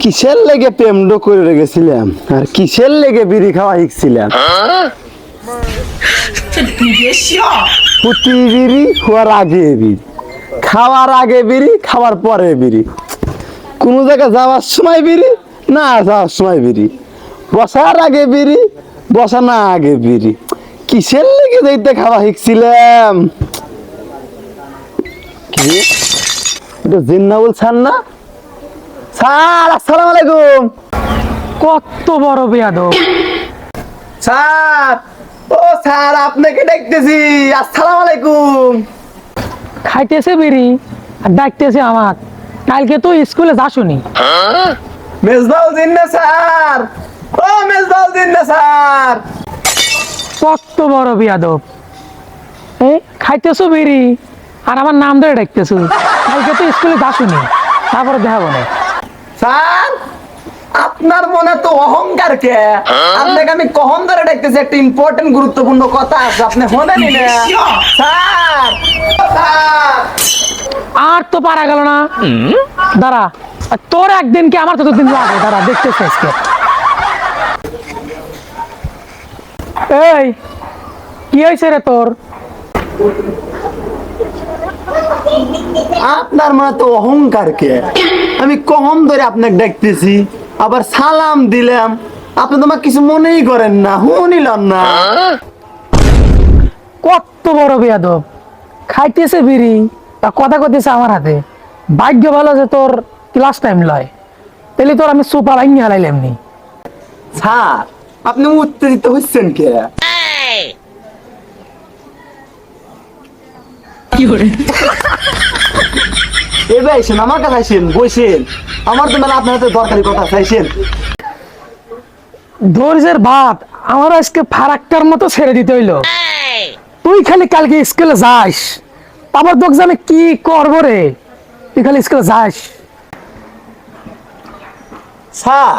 কিসের লেগে প্রেমড করে রেখেছিলাম? আর কিসের লেগে বিড়ি খাওয়া শিখছিলাম? খাওয়ার আগে বিড়ি, খাওয়ার পরে বিড়ি। কোনো জায়গায় যাওয়ার সময় বিড়ি, না যাওয়ার সময় বিড়ি। বসার আগে বিড়ি বসা না আগে বিড়ি। কিসের লেগে যাইতে খাওয়া শিখছিলাম? এটা জিন্নাউল স্যার না? স্যার আসসালামু আলাইকুম। কত বড় বেয়াদব। স্যার ও স্যার আপনাকে দেখতেছি। আসসালামু আলাইকুম। খাইতেছে বেরি আর ডাকতেছে আমার কালকে তো স্কুলে যাসনি। মেজবাউল জিন্না স্যার। ও মেজবাউল জিন্না স্যার। কত বড় বেয়াদব। এই খাইতেছো বেরি আর আমার নাম ধরে ডাকতেছো। কালকে তো স্কুলে যাসনি। তারপরে দেখাবো না। স্যার আপনার মনে তো অহংকার কে? আপনাকে আমি কখন ধরে ডাকতেছি একটা ইম্পর্টেন্ট গুরুত্বপূর্ণ কথা আছে আপনি শোনেনি না? স্যার আর তো পারা গেল না। দাঁড়া তোর একদিন কি আমার ততদিন লাগে? দাঁড়া দেখতেছে আজকে। এই কি হয়েছে রে তোর? আপনার মনে তো অহংকার কে? আমি কখন ধরে আপনাকে দেখতেছি আবার সালাম দিলাম। আপনি তো আমার কিছু মনেই করেন না শুনিলাম না। কত বড় বেয়াদব। খাইতেছে বিড়ি তা কথা কইতেছে আমার হাতে। ভাগ্য ভালো যে তোর ক্লাস টাইম লয়। তাহলে তোর আমি সুপার আইনি হারাইলাম নি। স্যার আপনি উত্তেজিত হচ্ছেন কে? এবার আইসেন আমার কাছে আইসেন বসেন আমার তো মানে আপনার হাতে দরকারি কথা চাইছেন ধৈর্যের ভাত আমার আজকে ফারাক্কার মতো ছেড়ে দিতে হইল। তুই খালি কালকে স্কুলে যাস তারপর তোকে আমি কি করব রে? তুই খালি স্কুলে যাস। স্যার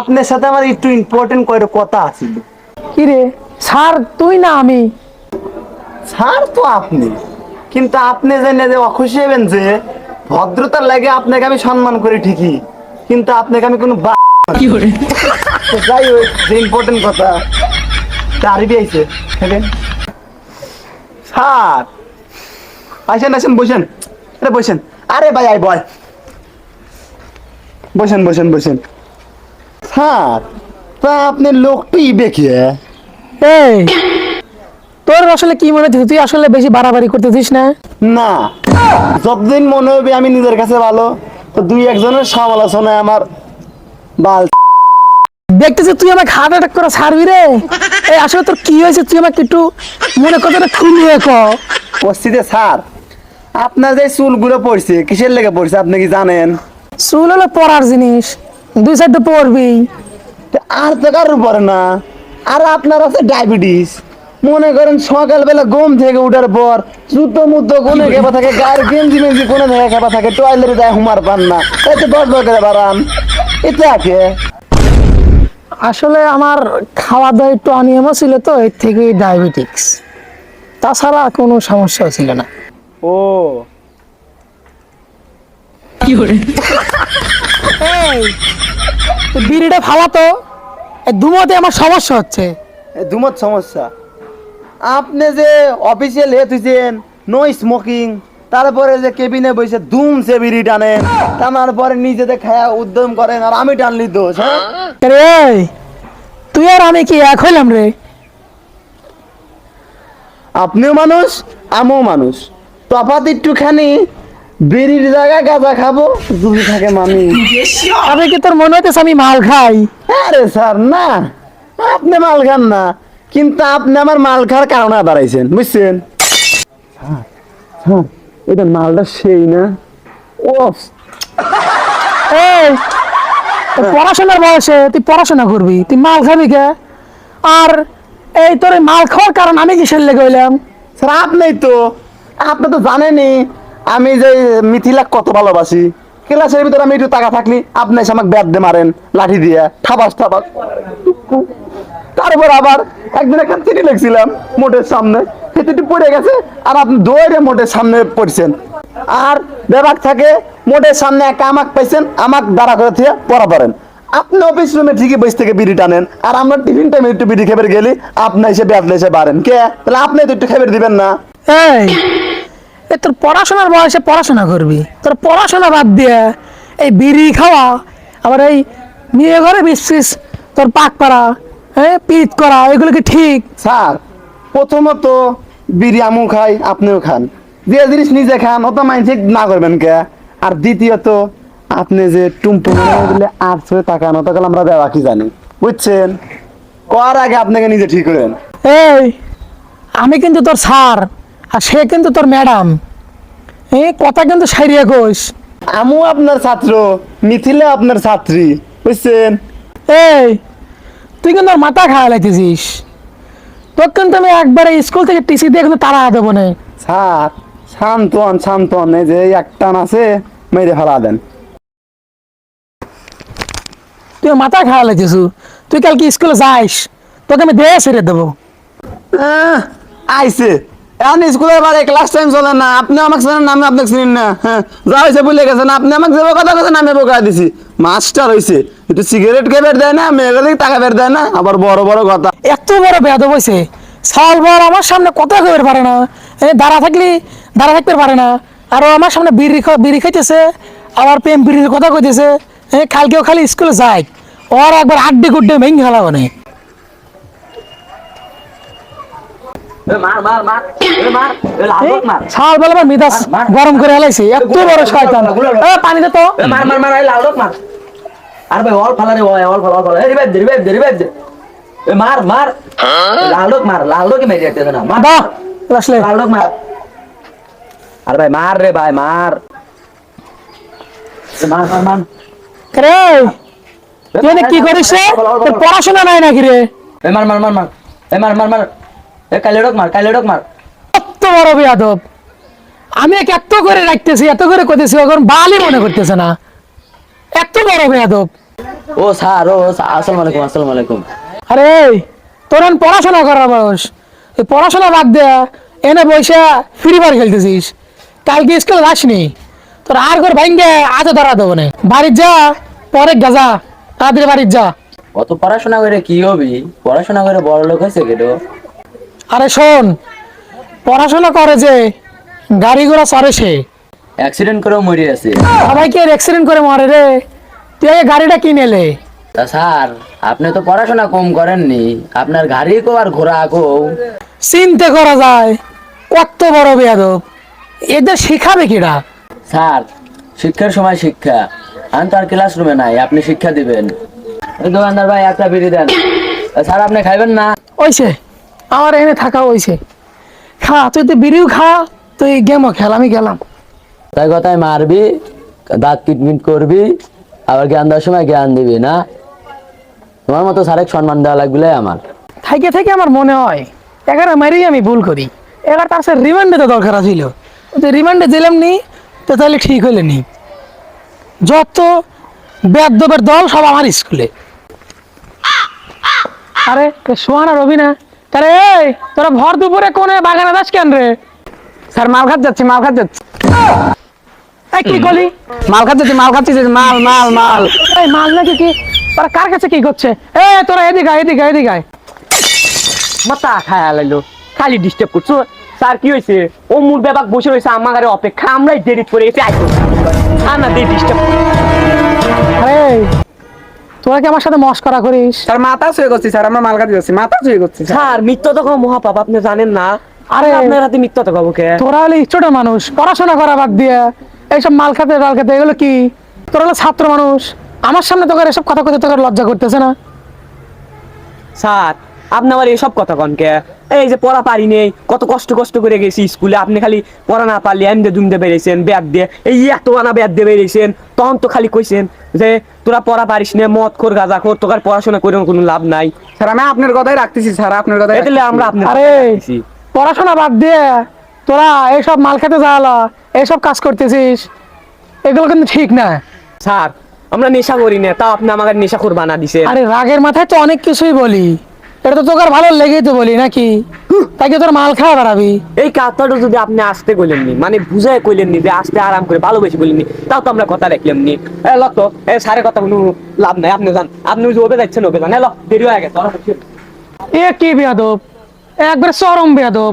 আপনার সাথে আমার একটু ইম্পর্টেন্ট কয়েকটা কথা আছে কি রে? স্যার তুই না আমি। স্যার তো আপনি। কিন্তু আপনি জেনে যে অখুশি হবেন যে ভদ্রতার লাগে আপনাকে আমি সম্মান করি ঠিকই কিন্তু আপনাকে আমি কোনো যাই হোক যে ইম্পর্টেন্ট কথা তা আইছে দেখেন। স্যার আসেন আসেন বসেন। আরে বসেন। আরে ভাই আই বয়। বসেন বসেন বসেন। স্যার তা আপনি লোকটি এই তোর আসলে কি মনে হচ্ছে তুই আসলে বেশি বাড়াবাড়ি করতেছিস না? না। যতদিন মনে হবে আমি নিজের কাছে ভালো তো দুই একজনের সমালোচনায় আমার বাল দেখতেছি তুই আমাকে হার্ট অ্যাটাক করে ছাড়বি রে? এই আসলে তোর কি হয়েছে? তুই আমাকে একটু মনে কথাটা খুলিয়ে ক? পশ্চিতে স্যার আপনার যে চুলগুলো পড়ছে কিসের লেগে পড়ছে আপনি কি জানেন? চুল হলো পড়ার জিনিস। দুই সাইডে পড়বি আর তো কারোর পরে না। আর আপনার আছে ডায়াবেটিস মনে করেন সকালবেলা ঘুম থেকে উঠার পর জুতো মুতো কোনে খেপা থাকে গায়ের গেঞ্জি মেঞ্জি কোনে থেকে খেপা থাকে টয়লেটে যায় হুমার পান না। এতে দশ করে বাড়ান। এতে আকে আসলে আমার খাওয়া দাওয়া একটু অনিয়মও ছিল তো এর থেকেই ডায়াবেটিক্স তাছাড়া কোনো সমস্যা ছিল না। ও। এই। তো বিড়িটা ফালাতো এই দুমতে আমার সমস্যা হচ্ছে। দুমত সমস্যা। আপনি যে অফিসিয়াল হেড হইছেন নো স্মোকিং তারপরে যে কেবিনে বসে দুম সে বিড়ি টানেন টানার পরে নিজেতে খায়া উদ্যম করেন আর আমি টানলি দোষ হ্যাঁ? রে তুই আর আমি কি এক হইলাম রে? আপনিও মানুষ আমিও মানুষ। তফাৎ একটুখানি বিড়ির জায়গায় গাঁজা খাব যদি থাকে মামি। আমি কি তোর মনে হইতেছে আমি মাল খাই? আরে স্যার না। আপনি মাল খান না। কিন্তু আপনি আমার মাল খাওয়ার কারণে দাঁড়াইছেন বুঝছেন? স্যার স্যার এটা মালটা সেই না? ও এই তোর পড়াশোনার বয়সে তুই পড়াশোনা করবি তুই মাল খাবি কে? আর এই তোর মাল খাওয়ার কারণ আমি কিসের লেগে হইলাম? স্যার আপনি তো আপনি তো জানেনই আমি যে মিথিলা কত ভালোবাসি। ক্লাসের ভিতরে আমি একটু টাকা থাকলি আপনি এসে আমাকে ব্যাট দিয়ে মারেন লাঠি দিয়ে ঠাবাস ঠাবাস। তারপর আবার একদিন একটা চিঠি লিখছিলাম মোটের সামনে। ভিতরে পড়ে গেছে আর আপনি দৌড়ে মোটের সামনে পড়ছেন। আর বেবাক থাকে, মোটের সামনে একটা আমাক পাইছেন, আমাক দাঁড়া করে থেকে পড়া পড়েন আপনি অফিস রুমে ঠিকই বসে থেকে বিড়ি টানেন আর আমরা টিফিন টাইমে একটু বিড়ি খেবে গেলি, আপনি এসে ব্যাটলে এসে বাড়েন। কে? তাহলে আপনি তো একটু খেবে দিবেন না। এই তোর পড়াশোনার বয়সে পড়াশোনা করবি। তোর পড়াশোনা বাদ দিয়ে এই বিড়ি খাওয়া, আবার এই মেয়ে ঘরে বিশেষ তোর পাক পাড়া হ্যাঁ পিট করা এগুলো কি ঠিক? স্যার প্রথমত বিড়ি আমু খাই আপনিও খান। যে জিনিস নিজে খান অত মাইন্ড না করবেন কে? আর দ্বিতীয়ত আপনি যে টুম্পু দিলে আর ছয় টাকা নত গেলে আমরা দেওয়া কি জানি? বুঝছেন? করার আগে আপনাকে নিজে ঠিক করেন। এই আমি কিন্তু তোর স্যার আর সে কিন্তু তোর ম্যাডাম। এই কথা কিন্তু সাইরিয়া কোষ আমু আপনার ছাত্র মিথিলে আপনার ছাত্রী বুঝছেন? এই তুই কিন্তু ওর মাথা খাওয়া লাগতেছিস। তোর কিন্তু আমি একবারে স্কুল থেকে টিসি দিয়ে কিন্তু তারা দেবো না। স্যার শান্ত হন শান্ত হন এই যে একটান আছে মেরে ফেলা দেন। তুই মাথা খাওয়া লাগতেছ। তুই কালকে স্কুলে যাইস তোকে আমি দেয়া ছেড়ে দেবো। আহ, আইছে। এখন স্কুলের বারে ক্লাস টাইম চলে না। আপনি আমাকে চেনেন না আমি আপনাকে চিনেন না। হ্যাঁ যা হয়েছে ভুলে গেছেন। আপনি আমাকে যে কথা কথা আমি বোকা দিছি। মাস্টার হয়েছে একটু সিগারেট খেয়ে বের দেয় না মেয়েগুলো টাকা বের দেয় না, আবার বড় বড় কথা। এত বড় বেদ হয়েছে সাল বর আমার সামনে কথা কইতে পারে না। দাঁড়া থাকলি, দাঁড়া থাকতে পারে না। আর আমার সামনে বিড়ি বিড়ি খাইতেছে, আবার প্রেম বিড়ির কথা কইতেছে। এই কালকেও খালি স্কুলে যায়। ওর একবার আড্ডি গুড্ডে ভেঙে খেলা মানে মার মার মার এ মার এ লাগক মার। সাল বেলা আমার মিদাস গরম করে হেলাইছে এত বড় শয়তান। এ, তো। মার মার মার এ লাগক মার। আর ভাই অল ফালা রে অল ফালা অল ফালা। এ রিভাইভ দে রিভাইভ দে রিভাইভ দে। মার মার। লাগক মার লাগক মেরে যেতে না। মার। বাহ আসলে লাগক মার। আর ভাই মার রে ভাই মার। মার মার মার। রে তুই কি করিস রে? তোর পড়াশোনা নাই নাকি রে? মার মার মার মার। মার মার মার। এ কালে ডক মার কালে ডক মার। কত বড় বেয়াদব। আমি একে এত করে রাখতেছি এত করে করতেছি এখন বালি মনে করতেছে না। এত বড় বেয়াদব। ও স্যার ও আসসালামু আলাইকুম আসসালামু আলাইকুম। আরে তোর পড়াশোনা করার বয়স। পড়াশোনা বাদ দে এনে ফ্রি ফায়ার খেলতেছিস। কালকে স্কুল আসনি। তোর আর ঘর ভাঙ্গে আজ ধরা দেবো না। বাড়ির যা পরে গাজা তাড়াতাড়ি বাড়ির যা। অত পড়াশোনা করে কি হবি? পড়াশোনা করে বড় লোক হয়েছে কেটো আরে শোন পড়াশোনা করে যে গাড়ি ঘোড়া চড়ে সে। অ্যাক্সিডেন্ট করেও মরে আছে সবাইকে অ্যাক্সিডেন্ট করে মরে রে? তুই আগে গাড়িটা কিনে এলে তা স্যার আপনি তো পড়াশোনা কম করেননি আপনার গাড়ি কো আর ঘোড়া কো? চিনতে করা যায় কত বড় বেয়াদব। এদের শিখাবে কিরা? স্যার শিক্ষার সময় শিক্ষা। আমি তো আর ক্লাসরুমে নাই আপনি শিক্ষা দিবেন। এই দোকানদার ভাই একটা বিড়ি দেন। স্যার আপনি খাইবেন না? ওইছে আমার এনে থাকা ওইছে খা তুই তো বিড়িও খা তুই গেমও খেল আমি গেলাম। তাই কথায় মারবি দাঁত কিটমিট করবি আবার জ্ঞান দেওয়ার সময় জ্ঞান দিবি না? তোমার মতো স্যারেক সম্মান দেওয়া লাগবে আমার। থেকে থেকে আমার মনে হয় এগারো মেরেই আমি ভুল করি। এগারো তার সাথে রিমান্ডে তো দরকার ছিল তো রিমান্ডে দিলাম নি তো তাহলে ঠিক হইলে নি। যত বেদবের দল সব আমার স্কুলে। আরে সোহানা রবি না আরে এই, তোরা ভর দুপুরে কোনে বাগানে দাস কেন রে? স্যার মাল খাত যাচ্ছি মাল খাত যাচ্ছি। এই কি করলি? মাল খাত যাচ্ছি মাল খাচ্ছি মাল মাল মাল। এই মাল নাকি কি? তোরা কার কাছে কি করছে? এ তোরা এদিকে এদিকে এদিকে আয়। মাথা খায়া লাইলো খালি ডিস্টার্ব করছ। স্যার কি হয়েছে? ও মুর বেবাক বসে রয়েছে আমার ঘরে অপেক্ষা। আমরাই দেরি করে এসে আইতো না দিয়ে ডিস্টার্ব আরে তোরা কি আমার সাথে মস্করা করিস? স্যার মাথা শুয়ে করছি স্যার আমরা যাচ্ছি মাথা শুয়ে করছি স্যার। মিথ্যা তো কোনো মহাপাপ আপনি জানেন না। আরে আরে- আপনার হাতে মিথ্যা তো কবো কে? তোরা হলে ছোট মানুষ পড়াশোনা করা বাদ দিয়ে এইসব মাল খাতে ডাল খাতে এগুলো কি? তোরা হলো ছাত্র মানুষ আমার সামনে তোকে এসব কথা কথা তোকে লজ্জা করতেছে না। স্যার আপনি আমার এইসব কথা কন কে? এই যে পড়া পারি নেই কত কষ্ট কষ্ট করে গেছি স্কুলে আপনি খালি পড়া না পারলে এমদে দুমদে বেরিয়েছেন ব্যাগ দিয়ে এই এত আনা ব্যাগ দিয়ে বেরিয়েছেন তখন তো খালি কইছেন যে তোরা পড়া পারিস না মদ খোর গাঁজা খোর তোকার পড়াশোনা করে কোনো লাভ নাই। স্যার আমি আপনার কথাই রাখতেছি স্যার আপনার কথাই এটালে আমরা আপনার আরে পড়াশোনা বাদ দিয়ে তোরা এইসব মাল খেতে যাওয়ালা এইসব কাজ করতেছিস এগুলো কিন্তু ঠিক না। স্যার আমরা নেশা করি না তা আপনি আমাকে নেশা খোর বানা দিছে আরে রাগের মাথায় তো অনেক কিছুই বলি। এটা তো তোকে আর ভালো লেগেই তো বলি নাকি? তাকে তোর মাল খাওয়া দাঁড়াবি এই কথাটা যদি আপনি আসতে কইলেননি মানে বুঝায় কইলেননি যে আসতে আরাম করে ভালোবেসে তাও তো আমরা কথা রাখলাম নি এ লক্ষ এ সারে কথা কোনো লাভ নাই আপনি যান। আপনি যে ওবে যাচ্ছেন ওবে যান। এলো দেরি হয়ে গেছে এ কি বেয়াদব? একবার চরম বেয়াদব।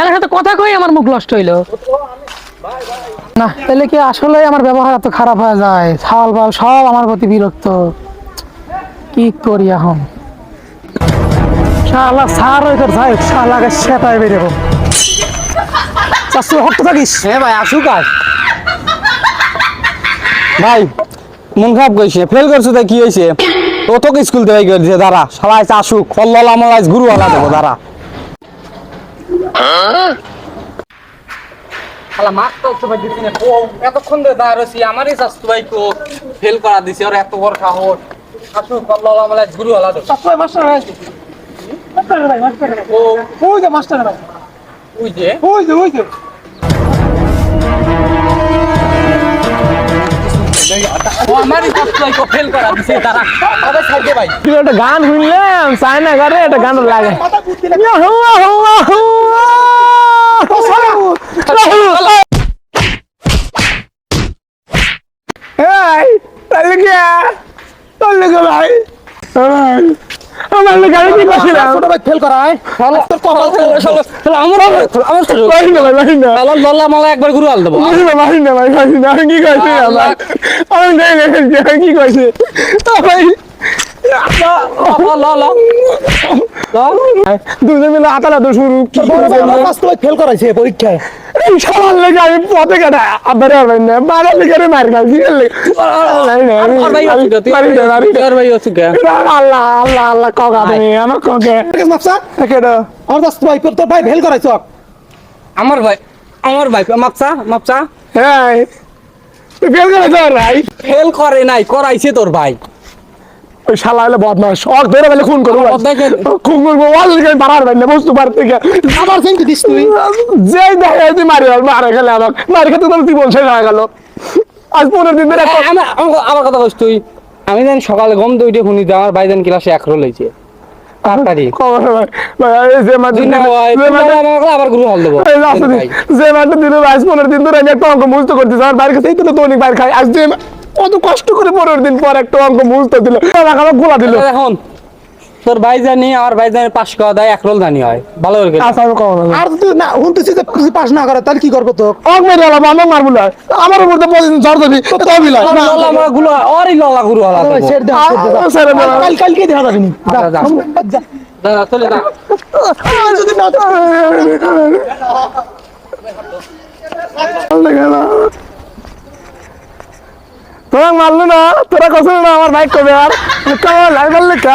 এর সাথে কথা কই আমার মুখ নষ্ট হইল? না তাহলে কি আসলে আমার ব্যবহার এত খারাপ হয়ে যায়? ছাল বাল সব আমার প্রতি বিরক্ত। কি করি এখন? শালা সার ওই তোর যাই শালাকে সেটাই বেরোবো চাষু হট্ট থাকিস? হ্যাঁ ভাই আসুক আস ভাই মন খারাপ কইছে ফেল করছ তাই কি হয়েছে ও তোকে স্কুল থেকে করে দিছে দাঁড়া আজ আসুক ফল্লাল গুরু আলা দেবো দাঁড়া। শালা মাছ তো তো ভাই দিছি ও এতক্ষণ ধরে দাঁড়া রয়েছি আমারই শাস্তু ভাই তো ফেল করা দিছে আর এত বড় সাহস। আসুক আল্লাহ আমাদের গুরু আলাদা মাস্টার ও ওই যে মাস্টার ভাই ওই যে ওই যে ওই যে ভাই করা ভাই গান শুনলাম চাই না গারে একটা গান লাগে ভাই ভাই, আমার গাড়ি কি করছিলাম? ছোট ভাই ফেল করায়। তোর কপাল আমার আমার ভাই না ভাই ভাই না তাহলে লল্লা মালা একবার গুরু আল দেব। ভাই না ভাই না ভাই না কি করছি আমার? আমি আমি কি করছি? ভাই দুজন মিলে হাতালা তো শুরু। কি ফেল করাইছে পরীক্ষায়। এই সবার লেগে আমি পথে কাটা আবার হবেন না। মারা লেগে রে মার খাচ্ছি আর ভাই ভাই অসুখ আল্লাহ আল্লাহ আল্লাহ কগা তুমি আমার কগে। কেডা আমার দোস্ত ভাই তোর ভাই ফেল করাইছ আমার ভাই আমার ভাই মাপসা মাপসা হ্যাঁ ফেল করে ভাই ফেল করে নাই করাইছে তোর ভাই। ওই শালা হলে বদমাস শখ ধরে ফেলে খুন করব। খুন করব পারার ভাই না বুঝতে পার থেকে আবার সেন্টি দিস তুই। যে দেখে তুই মারি মারে খেলে আমার মারি খেতে তোর জীবন শেষ হয়ে গেল। আজ পনেরো দিন ধরে আমার কথা বলছ তুই। আমি জানি সকালে গম উঠে শুনি আমার ভাই জানি ক্লাসে এক রোল হয়েছে। যে মাত্র দিনে আজ পনেরো দিন ধরে আমি একটা অঙ্ক মুছতে করতেছি আমার বাড়ির কাছে তো দৈনিক বাইর খাই। আজ কত কষ্ট করে পনেরো দিন পর একটা অঙ্ক মুছতে দিল। আমার গোলা দিল। এখন তোর ভাই জানি আমার ভাই জানি পাশ করা দেয় এক রোল জানি হয়। ভালো করে। আচ্ছা আর তুই না যে তুই পাস না করে তাহলে কি করব তো অঙ্ক মেরে আলাম আমাকে মারবো না আমার উপর তো প্রতিদিন ঝড় দিবি তো আমার ললা গুলো ললা গুরু হলা কাল কালকে দেখা যাবে নি। দাদা চলে যা। যদি না তোরা মারলো না তোরা কষল না আমার বাইক কবে আর? কেমন লাগাল লেখা?